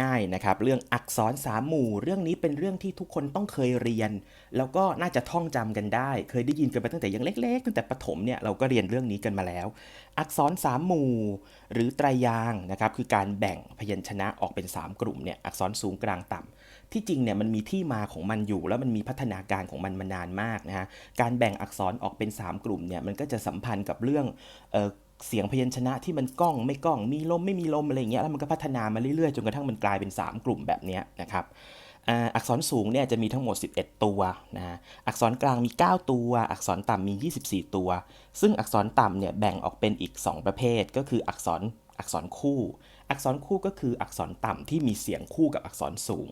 ง่ายๆนะครับเรื่องอักษรสามหมู่ เรื่องนี้เป็นเรื่องที่ทุกคนต้องเคยเรียน แล้วก็น่าจะท่องจำกันได้ เคยได้ยินกันมาตั้งแต่ยังเล็กๆตั้งแต่ประถมเนี่ยเราก็เรียนเรื่องนี้กันมาแล้ว อักษรสามหมู่ หรือไตรยางนะครับคือการแบ่งพยัญชนะออกเป็น 3 กลุ่มเนี่ยอักษรสูงกลางต่ำที่จริงเนี่ยมันมีที่มาของมันอยู่ แล้วมันมีพัฒนาการของมันมานานมากนะฮะการแบ่งอักษรออกเป็น 3 กลุ่มเนี่ยมันก็จะสัมพันธ์กับเรื่องออ เสียงพยัญชนะที่มันก้องไม่ก้องมีลมไม่มีลมอะไรอย่างเงี้ยแล้วมันก็พัฒนามาเรื่อยๆจนกระทั่งมันกลายเป็น 3 กลุ่มแบบนี้นะครับอักษรสูงเนี่ยจะมีทั้งหมด 11 ตัวนะฮะอักษรกลางมี 9 ตัว อักษรต่ำมี 24 ตัว ซึ่งอักษรต่ำเนี่ยแบ่งออกเป็นอีก 2 ประเภท ก็คืออักษรอักษรคู่ อักษรคู่ก็คืออักษรต่ำที่มีเสียงคู่กับอักษรสูง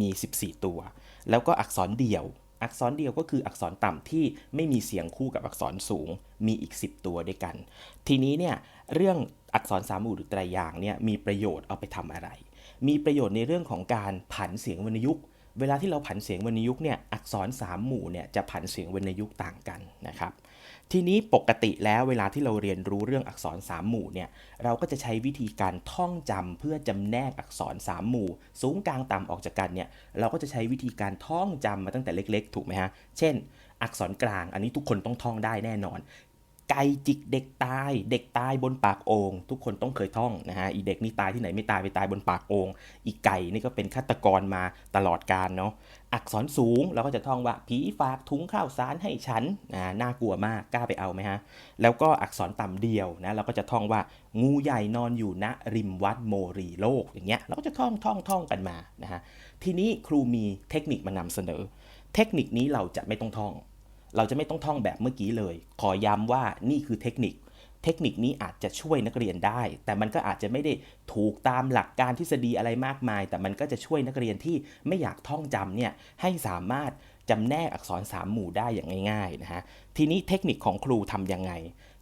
มี 14 ตัว แล้วก็อักษรเดี่ยว อักษรเดียวก็คืออักษรต่ำที่ไม่มีเสียงคู่กับอักษรสูง มีอีก 10 ตัวด้วยกัน ทีนี้เนี่ยเรื่องอักษรสามอู่หรือไตรยางเนี่ยมีประโยชน์เอาไปทำอะไร มีประโยชน์ในเรื่องของการผันเสียงวรรณยุกต์ เวลาที่เราผันเสียงวรรณยุกต์เนี่ยอักษรสามหมู่เนี่ยจะผันเสียงวรรณยุกต์ต่างกันนะครับทีนี้ปกติแล้วเวลาที่เราเรียนรู้เรื่องอักษรสามหมู่เนี่ยเราก็จะใช้วิธีการท่องจำเพื่อจำแนกอักษรสามหมู่ สูงกลางต่ำออกจากกันเนี่ยเราก็จะใช้วิธีการท่องจำมาตั้งแต่เล็ก ๆ ถูกไหมฮะเช่น อักษรกลางอันนี้ทุกคนต้องท่องได้แน่นอน ไก่จิกเด็กตาย เด็กตายบนปากโองทุกคนต้องเคยท่องนะฮะอีเด็กนี่ตายที่ไหนไม่ตายไปตายบนปากโองอีไก่นี่ก็เป็นฆาตกรมาตลอดกาลเนาะอักษรสูงเราก็จะท่องว่าผีฝากถุงข้าวสารให้ฉันนะน่ากลัวมากกล้าไปเอาไหมฮะแล้วก็อักษรต่ำเดียวนะเราก็จะท่องว่างูใหญ่นอนอยู่ณริมวัดโมรีโลกอย่างเงี้ยเราก็จะท่องท่องท่องกันมานะฮะทีนี้ครูมีเทคนิคมานำเสนอ เทคนิคนี้เราจะไม่ต้องท่อง เราจะไม่ต้องท่องแบบเมื่อกี้เลย ขอย้ำว่านี่คือเทคนิค เทคนิคนี้อาจจะช่วยนักเรียนได้ แต่มันก็อาจจะไม่ได้ถูกตามหลักการทฤษฎีอะไรมากมาย แต่มันก็จะช่วยนักเรียนที่ไม่อยากท่องจำเนี่ยให้สามารถจำแนกอักษรสามหมู่ได้อย่างง่ายๆนะฮะทีนี้เทคนิคของครูทำยังไง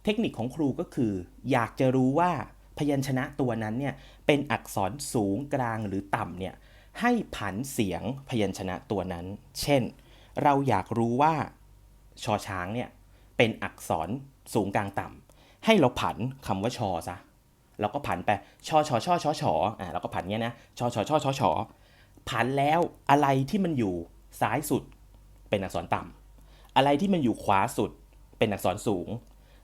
เทคนิคของครูก็คือ อยากจะรู้ว่าพยัญชนะตัวนั้นเนี่ยเป็นอักษรสูงกลางหรือต่ำเนี่ยให้ผันเสียงพยัญชนะตัวนั้น เช่น เราอยากรู้ว่า ชอช้างเนี่ยเป็นอักษรสูงกลางต่ำให้เราผันคำว่าชอซะเราก็ผันไปชอชอชอชอชออ่าเราก็ผันเงี้ยนะชอชอชอชอชอผันแล้วอะไรที่มันอยู่ซ้ายสุดเป็นอักษรต่ำอะไรที่มันอยู่ขวาสุดเป็นอักษรสูง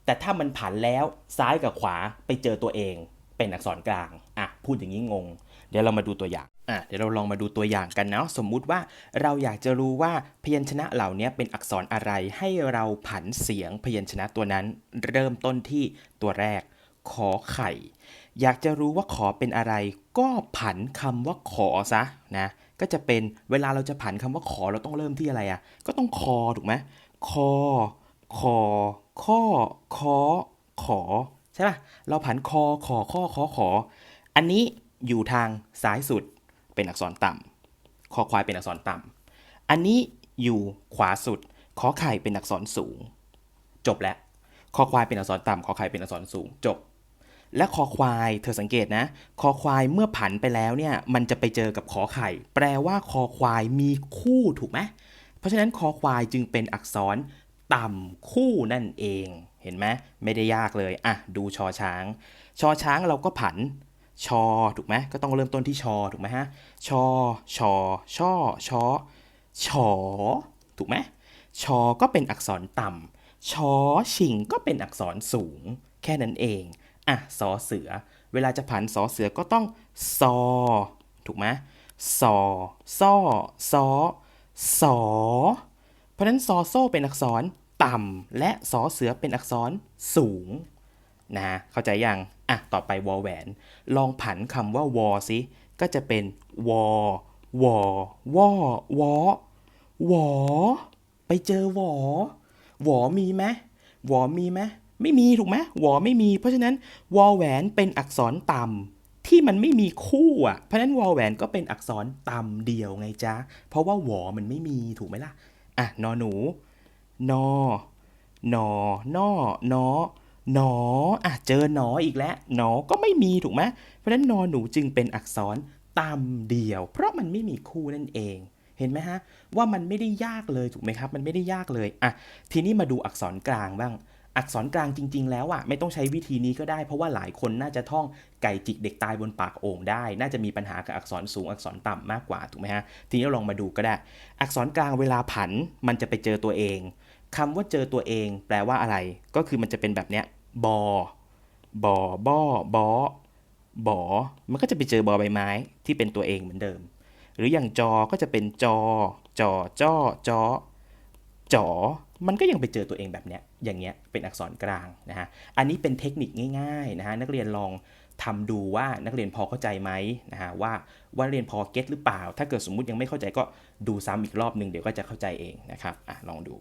แต่ถ้ามันผันแล้วซ้ายกับขวาไปเจอตัวเอง เป็นอักษรกลางอะพูดอย่างนี้งง เดี๋ยวเรามาดูตัวอย่าง อะเดี๋ยวเราลองมาดูตัวอย่างกันเนาะสมมุติว่าเราอยากจะรู้ว่าพยัญชนะเหล่านี้เป็นอักษรอะไร ให้เราผันเสียงพยัญชนะตัวนั้น เริ่มต้นที่ตัวแรก ขอไข่ อยากจะรู้ว่าขอเป็นอะไร ก็ผันคำว่าขอซะนะก็จะเป็นเวลาเราจะผันคำว่าขอเราต้องเริ่มที่อะไรอะ่ะ ก็ต้องคอถูกไหมคอคอข้อคอขอใช่ป่ะเราผันคอขอข้อขอขอ อันนี้อยู่ทางซ้ายสุด เป็นอักษรต่ำคอควายเป็นอักษรต่ำอันนี้อยู่ขวาสุดขอไข่เป็นอักษรสูง จบแล้วคอควายเป็นอักษรต่ำขอไข่เป็นอักษรสูง จบ และคอควายเธอสังเกตนะ คอควายเมื่อผันไปแล้วเนี่ยมันจะไปเจอกับขอไข่ แปลว่าคอควายมีคู่ถูกไหมเพราะฉะนั้นคอควายจึงเป็นอักษรต่ำคู่นั่นเอง เห็นไหมไม่ได้ยากเลย อะ ดูชอช้าง ชอช้างเราก็ผัน ชอถูกไหมก็ต้องเริ่มต้นที่ชอถูกไหมฮะชอชอช่อชอชอถูกไหมชอก็เป็นอักษรต่ำชอชิงก็เป็นอักษรสูง แค่นั้นเองอะสอเสือ เวลาจะผันสอเสือก็ต้องซอถูกไหมซอซ่อซอสอเพราะฉะนั้นซอโซ่เป็นอักษรต่ำและสอเสือเป็นอักษรสูงนะเข้าใจยัง อะต่อไปวอแหวน ลองผันคำว่าวอสิก็จะเป็นวอวอวอวอวอไปเจอวอวอมีไหมวอมีไหมไม่มีถูกไหมวอไม่มี เพราะฉะนั้นวอแหวนเป็นอักษรต่ำที่มันไม่มีคู่อะเพราะฉะนั้นวอแหวนก็เป็นอักษรต่ำเดียวไงจ๊ะ เพราะว่าวอมันไม่มีถูกไหมล่ะ อะนอหนู นอนอนอนอ หนออะเจอหนออีกแล้ว หนอก็ไม่มีถูกไหมเพราะฉะนั้นนอหนูจึงเป็นอักษรต่ำเดียว เพราะมันไม่มีคู่นั่นเอง เห็นไหมฮะ ว่ามันไม่ได้ยากเลยถูกไหมครับ มันไม่ได้ยากเลยอะทีนี้มาดูอักษรกลางบ้าง อักษรกลางจริง ๆ แล้วอะไม่ต้องใช้วิธีนี้ก็ได้ เพราะว่าหลายคนน่าจะท่องไก่จิกเด็กตายบนปากโอ่งได้ น่าจะมีปัญหากับอักษรสูงอักษรต่ำมากกว่าถูกไหมฮะทีนี้เราลองมาดูก็ได้ อักษรกลางเวลาผันมันจะไปเจอตัวเองคำว่าเจอตัวเอง แปลว่าอะไร ก็คือมันจะเป็นแบบเนี้ย บอบอบ้อบอบอ มันก็จะไปเจอบอใบไม้ที่เป็นตัวเองเหมือนเดิม หรืออย่างจอก็จะเป็นจอ จอจ้อจอจอ มันก็ยังไปเจอตัวเองแบบเนี้ย อย่างเงี้ย เป็นอักษรกลางนะฮะ อันนี้เป็นเทคนิคง่ายๆนะฮะ นักเรียนลองทำดูว่านักเรียนพอเข้าใจไหมนะฮะว่าว่าเรียนพอเก็ตหรือเปล่า ถ้าเกิดสมมุติยังไม่เข้าใจก็ดูซ้ำอีกรอบหนึ่งเดี๋ยวก็จะเข้าใจเองนะครับ อะลองดู